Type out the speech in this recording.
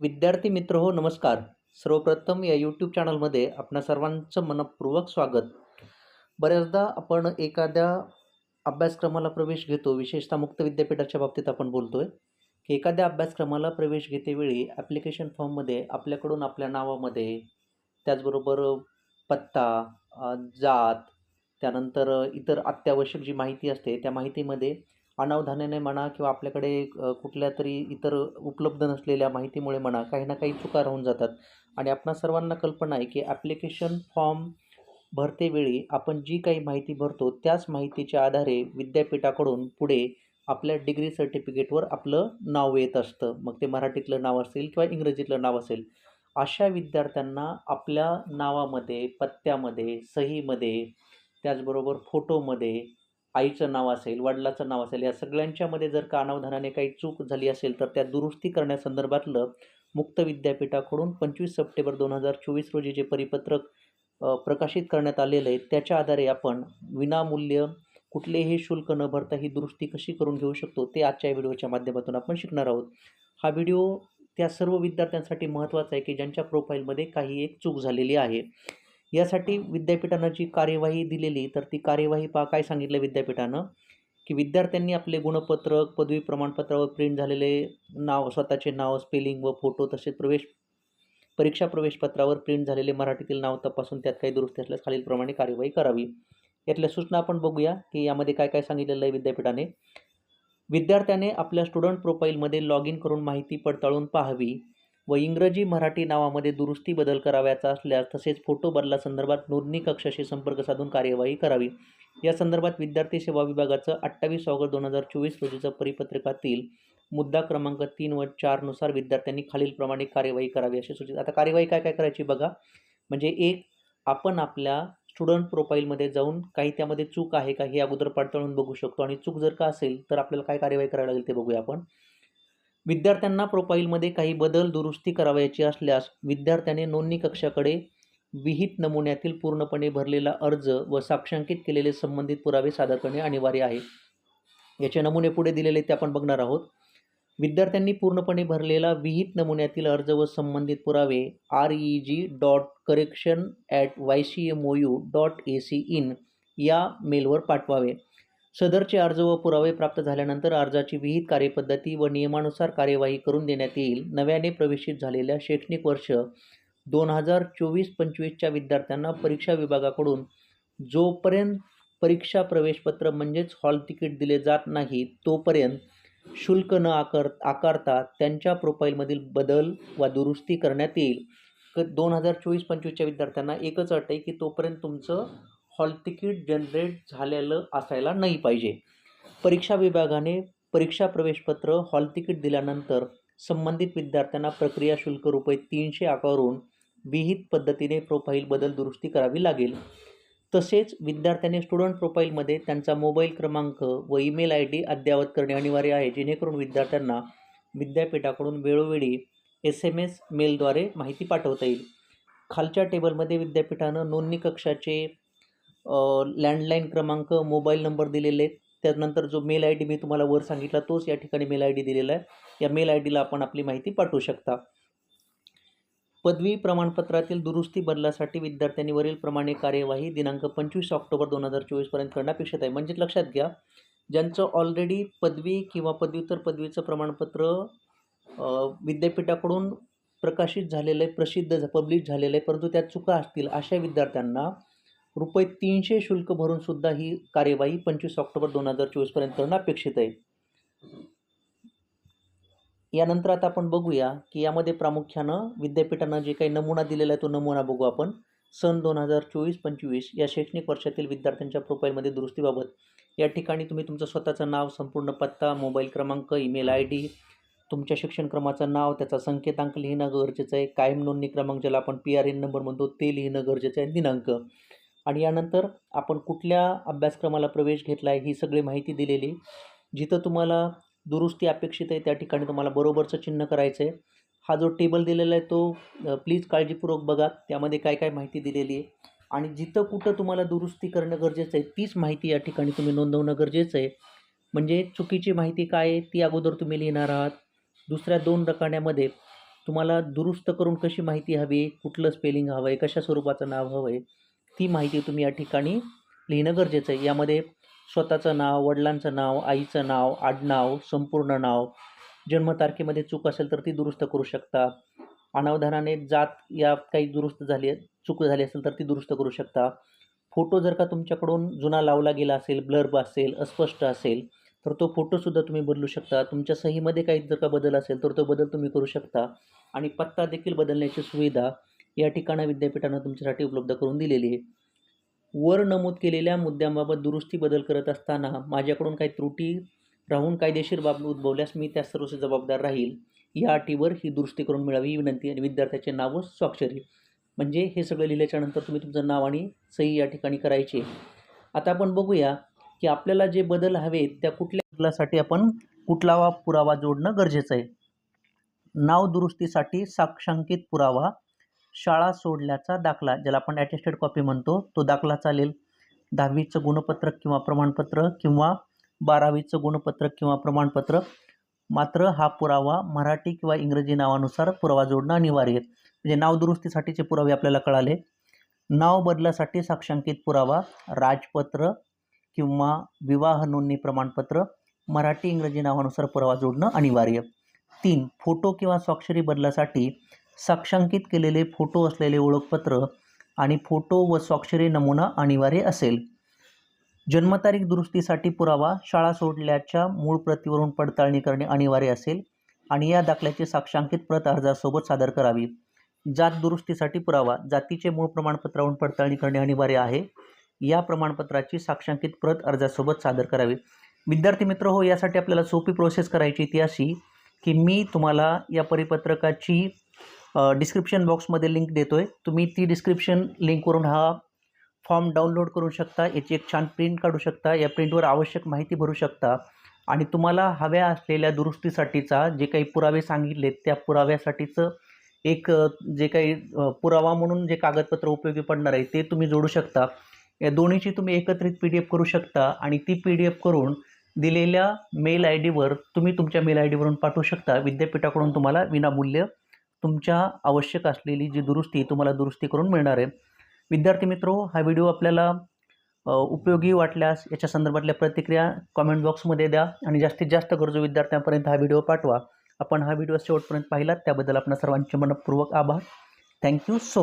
विद्यार्थी मित्र हो नमस्कार. सर्वप्रथम या यूट्यूब चॅनलमध्ये आपणा सर्वांचं मनपूर्वक स्वागत. बऱ्याचदा आपण एखाद्या अभ्यासक्रमाला प्रवेश घेतो विशेषतः मुक्त विद्यापीठाच्या बाबतीत आपण बोलतो आहे की एखाद्या अभ्यासक्रमाला प्रवेश घेतेवेळी ॲप्लिकेशन फॉर्ममध्ये आपल्याकडून आपल्या नावामध्ये त्याचबरोबर पत्ता जात त्यानंतर इतर अत्यावश्यक जी माहिती असते त्या माहितीमध्ये अनावधानाने म्हणा किंवा आपल्याकडे कुठल्या तरी इतर उपलब्ध नसलेल्या माहितीमुळे म्हणा काही ना काही चुका राहून जातात. आणि आपणा सर्वांना कल्पना आहे की ॲप्लिकेशन फॉर्म भरतेवेळी आपण जी काही माहिती भरतो त्याच माहितीच्या आधारे विद्यापीठाकडून पुढे आपल्या डिग्री सर्टिफिकेटवर आपलं नाव येत असतं. मग ते मराठीतलं नाव असेल किंवा इंग्रजीतलं नाव असेल. अशा विद्यार्थ्यांना आपल्या नावामध्ये पत्त्यामध्ये सहीमध्ये त्याचबरोबर फोटोमध्ये आईचं नाव असेल वडिलाचं नाव असेल या सगळ्यांच्यामध्ये जर का अनावधानाने काही चूक झाली असेल तर त्या दुरुस्ती करण्यासंदर्भातलं मुक्त विद्यापीठाकडून पंचवीस सप्टेंबर दोन हजार चोवीस रोजी जे परिपत्रक प्रकाशित करण्यात आलेलं आहे त्याच्या आधारे आपण विनामूल्य कुठलेही शुल्क न भरता ही दुरुस्ती कशी करून घेऊ शकतो ते आजच्या व्हिडिओच्या माध्यमातून आपण शिकणार आहोत. हा व्हिडिओ त्या सर्व विद्यार्थ्यांसाठी महत्त्वाचा आहे की ज्यांच्या प्रोफाईलमध्ये काही एक चूक झालेली आहे. यासाठी विद्यापीठानं जी कार्यवाही दिलेली तर ती कार्यवाही पहा काय सांगितलं विद्यापीठानं? की विद्यार्थ्यांनी आपले गुणपत्रक पदवी प्रमाणपत्रावर प्रिंट झालेले नाव स्वतःचे नाव स्पेलिंग व फोटो तसेच प्रवेश परीक्षा प्रवेशपत्रावर प्रिंट झालेले मराठीतील नाव तपासून त्यात काही दुरुस्ती असल्यास खालीलप्रमाणे कार्यवाही करावी. यातल्या सूचना आपण बघूया की यामध्ये काय काय सांगितलेलं आहे विद्यापीठाने. विद्यार्थ्याने आपल्या स्टुडंट प्रोफाईलमध्ये लॉग इन करून माहिती पडताळून पाहावी. व इंग्रजी मराठी नावामध्ये दुरुस्ती बदल करावयाचा असल्यास तसेच फोटो बदलासंदर्भात नोंदणी कक्षाशी संपर्क साधून कार्यवाही करावी. या संदर्भात विद्यार्थी सेवा विभागाचं अठ्ठावीस ऑगस्ट दोन हजार चोवीस रोजीचं परिपत्रकातील मुद्दा क्रमांक तीन व चारनुसार विद्यार्थ्यांनी खालीलप्रमाणे कार्यवाही करावी अशी सूचित. आता कार्यवाही काय काय करायची बघा. म्हणजे एक आपण आपल्या स्टुडंट प्रोफाईलमध्ये जाऊन काही त्यामध्ये चूक आहे का हे अगोदर पडताळून बघू शकतो. आणि चूक जर का असेल तर आपल्याला काय कार्यवाही करावी लागेल ते बघूया आपण. विद्यार्थ्यांना प्रोफाईलमध्ये काही बदल दुरुस्ती करावयाची असल्यास विद्यार्थ्याने नोंदणी कक्षाकडे विहित नमुन्यातील पूर्णपणे भरलेला अर्ज व साक्षांकित केलेले संबंधित पुरावे सादर करणे अनिवार्य आहे. याचे नमुने पुढे दिलेले ते आपण बघणार आहोत. विद्यार्थ्यांनी पूर्णपणे भरलेला विहित नमुन्यातील अर्ज व संबंधित पुरावे R E G dot correction at Y C M O U dot A C in या मेलवर पाठवावे. सदरचे अर्ज व पुरावे प्राप्त झाल्यानंतर अर्जाची विहित कार्यपद्धती व नियमानुसार कार्यवाही करून देण्यात येईल. नव्याने प्रवेशित झालेल्या शैक्षणिक वर्ष दोन हजार चोवीस पंचवीसच्या विद्यार्थ्यांना परीक्षा विभागाकडून जोपर्यंत परीक्षा प्रवेशपत्र म्हणजेच हॉल तिकीट दिले जात नाही तोपर्यंत शुल्क न आकार आकारता त्यांच्या प्रोफाईलमधील बदल वा दुरुस्ती करण्यात येईल. क दोन हजार चोवीस पंचवीसच्या विद्यार्थ्यांना एकच अट आहे की तोपर्यंत तुमचं हॉल तिकीट जनरेट झालेलं असायला नाही पाहिजे. परीक्षा विभागाने परीक्षा प्रवेशपत्र हॉल तिकीट दिल्यानंतर संबंधित विद्यार्थ्यांना प्रक्रिया शुल्क रुपये तीनशे आकारून विहित पद्धतीने प्रोफाईल बदल दुरुस्ती करावी लागेल. तसेच विद्यार्थ्यांनी स्टुडंट प्रोफाईलमध्ये त्यांचा मोबाईल क्रमांक व ईमेल आय डी अद्ययावत करणे अनिवार्य आहे जेणेकरून विद्यार्थ्यांना विद्यापीठाकडून वेळोवेळी एस एम एस मेलद्वारे माहिती पाठवता येईल. खालच्या टेबलमध्ये विद्यापीठानं नोंदणी कक्षाचे लँडलाईन क्रमांक मोबाईल नंबर दिलेले आहेत. त्यानंतर जो मेल आय डी मी तुम्हाला वर सांगितला तोच या ठिकाणी मेल आय डी दिलेला आहे. या मेल आय डीला आपण आपली माहिती पाठवू शकता. पदवी प्रमाणपत्रातील दुरुस्ती बदलासाठी विद्यार्थ्यांनी वरीलप्रमाणे कार्यवाही दिनांक पंचवीस ऑक्टोबर दोन हजार चोवीसपर्यंत करणं अपेक्षित आहे. म्हणजे लक्षात घ्या ज्यांचं ऑलरेडी पदवी किंवा पदव्युत्तर पदवीचं प्रमाणपत्र विद्यापीठाकडून प्रकाशित झालेलं आहे प्रसिद्ध झ पब्लिश झालेलं आहे परंतु त्यात चुका असतील अशा विद्यार्थ्यांना रुपये तीनशे शुल्क भरून सुद्धा ही कार्यवाही पंचवीस ऑक्टोबर दोन हजार चोवीसपर्यंत करणं अपेक्षित आहे. यानंतर आता आपण बघूया की यामध्ये प्रामुख्यानं विद्यापीठानं जे काही नमुना दिलेला आहे तो नमुना बघू आपण. सन दोन हजार चोवीस पंचवीस या शैक्षणिक वर्षातील विद्यार्थ्यांच्या प्रोफाईलमध्ये दुरुस्तीबाबत. या ठिकाणी तुम्ही तुमचं स्वतःचं नाव संपूर्ण पत्ता मोबाईल क्रमांक ईमेल आय डी तुमच्या शिक्षण क्रमाचं नाव त्याचा संकेतांक लिहिणं गरजेचं आहे. कायम नोंदणी क्रमांक ज्याला आपण पी आर एन नंबर म्हणतो ते लिहिणं गरजेचं आहे. दिनांक. आणि यानंतर आपण कुठल्या अभ्यासक्रमाला प्रवेश घेतला आहे ही सगळी माहिती दिलेली. जिथं तुम्हाला दुरुस्ती अपेक्षित आहे त्या ठिकाणी तुम्हाला बरोबरचं चिन्ह करायचं आहे हा जो टेबल दिलेला आहे तो प्लीज काळजीपूर्वक बघा. त्यामध्ये काय काय माहिती दिलेली आहे. आणि जिथं कुठं तुम्हाला दुरुस्ती करणं गरजेचं आहे तीच माहिती या ठिकाणी तुम्ही नोंदवणं गरजेचं आहे. म्हणजे चुकीची माहिती काय आहे ती अगोदर तुम्ही लिहिणार आहात. दुसऱ्या दोन रकाण्यामध्ये तुम्हाला दुरुस्त करून कशी माहिती हवी कुठलं स्पेलिंग हवं आहे कशा स्वरूपाचं नाव हवं आहे ती माहिती तुम्ही या ठिकाणी लिहिणं गरजेचं आहे. यामध्ये स्वतःचं नाव वडिलांचं नाव आईचं नाव आडनाव संपूर्ण नाव जन्मतारखेमध्ये चूक असेल तर ती दुरुस्त करू शकता. अनावधानाने जात या काही दुरुस्त झाली चूक झाली असेल तर ती दुरुस्त करू शकता. फोटो जर का तुमच्याकडून जुना लावला गेला असेल ब्लर्ब असेल अस्पष्ट असेल तर तो फोटोसुद्धा तुम्ही बदलू शकता. तुमच्या सहीमध्ये काही जर का बदल असेल तर तो बदल तुम्ही करू शकता. आणि पत्ता देखील बदलण्याची सुविधा या ठिकाणं विद्यापीठानं तुमच्यासाठी उपलब्ध करून दिलेली आहे. वर नमूद केलेल्या मुद्द्यांबाबत दुरुस्ती बदल करत असताना माझ्याकडून काही त्रुटी राहून कायदेशीर बाब उद्भवल्यास मी त्या सर्वच जबाबदार राहील. या अटीवर ही दुरुस्ती करून मिळावी ही विनंती आणि विद्यार्थ्याचे नाव व स्वाक्षरी. म्हणजे हे सगळं लिहिल्याच्यानंतर तुम्ही तुमचं नाव आणि सही या ठिकाणी करायची आता आपण बघूया की आपल्याला जे बदल हवेत त्या कुठल्या बदलासाठी आपण कुठला पुरावा जोडणं गरजेचं आहे. नाव दुरुस्तीसाठी साक्षांकित पुरावा शाळा सोडल्याचा दाखला ज्याला आपण ॲटेस्टेड कॉपी म्हणतो तो दाखला चालेल. दहावीचं गुणपत्रक किंवा प्रमाणपत्र किंवा बारावीचं गुणपत्रक किंवा प्रमाणपत्र मात्र हा पुरावा मराठी किंवा इंग्रजी नावानुसार पुरावा जोडणं अनिवार्य आहे. म्हणजे नाव दुरुस्तीसाठीचे पुरावे आपल्याला कळाले. नाव बदलासाठी साक्षांकित पुरावा राजपत्र किंवा विवाह नोंदणी प्रमाणपत्र मराठी इंग्रजी नावानुसार पुरावा जोडणं अनिवार्य. तीन फोटो किंवा स्वाक्षरी बदलासाठी साक्षांकित केलेले फोटो असलेले ओळखपत्र आणि फोटो व स्वाक्षरी नमुना अनिवार्य असेल. जन्मतारीख दुरुस्तीसाठी पुरावा शाळा सोडल्याच्या मूळ प्रतीवरून पडताळणी करणे अनिवार्य असेल आणि या दाखल्याची साक्षांकित प्रत अर्जासोबत सादर करावी. जात दुरुस्तीसाठी पुरावा जातीचे मूळ प्रमाणपत्रावरून पडताळणी करणे अनिवार्य आहे. या प्रमाणपत्राची साक्षांकित प्रत अर्जासोबत सादर करावी. विद्यार्थी मित्र हो यासाठी आपल्याला सोपी प्रोसेस करायची ती अशी की मी तुम्हाला या परिपत्रकाची डिस्क्रिप्शन बॉक्समध्ये लिंक देतो आहे तुम्ही ती डिस्क्रिप्शन लिंकवरून हा फॉर्म डाउनलोड करू शकता. याची एक छान प्रिंट काढू शकता. या प्रिंटवर आवश्यक माहिती भरू शकता. आणि तुम्हाला हव्या असलेल्या दुरुस्तीसाठीचा जे काही पुरावे सांगितलेत त्या पुराव्यासाठीचं एक जे काही पुरावा म्हणून जे कागदपत्र उपयोगी पडणार आहे ते तुम्ही जोडू शकता. या दोन्हीची तुम्ही एकत्रित पी डी एफ करू शकता आणि ती पी डी एफ करून दिलेल्या मेल आय डीवर तुम्ही तुमच्या मेल आय डीवरून पाठवू शकता. विद्यापीठाकडून तुम्हाला विनामूल्य तुमच्या आवश्यक असलेली जी दुरुस्ती तुम्हाला दुरुस्ती करून मिळणार आहे. विद्यार्थी मित्रो हा व्हिडिओ आपल्याला उपयोगी वाटल्यास याच्या संदर्भातल्या प्रतिक्रिया कॉमेंट बॉक्समध्ये द्या आणि जास्तीत जास्त गरजू विद्यार्थ्यांपर्यंत हा व्हिडिओ पाठवा. आपण हा व्हिडिओ शेवटपर्यंत पाहिलात त्याबद्दल आपणा सर्वांचे मनपूर्वक आभार. Thank you so much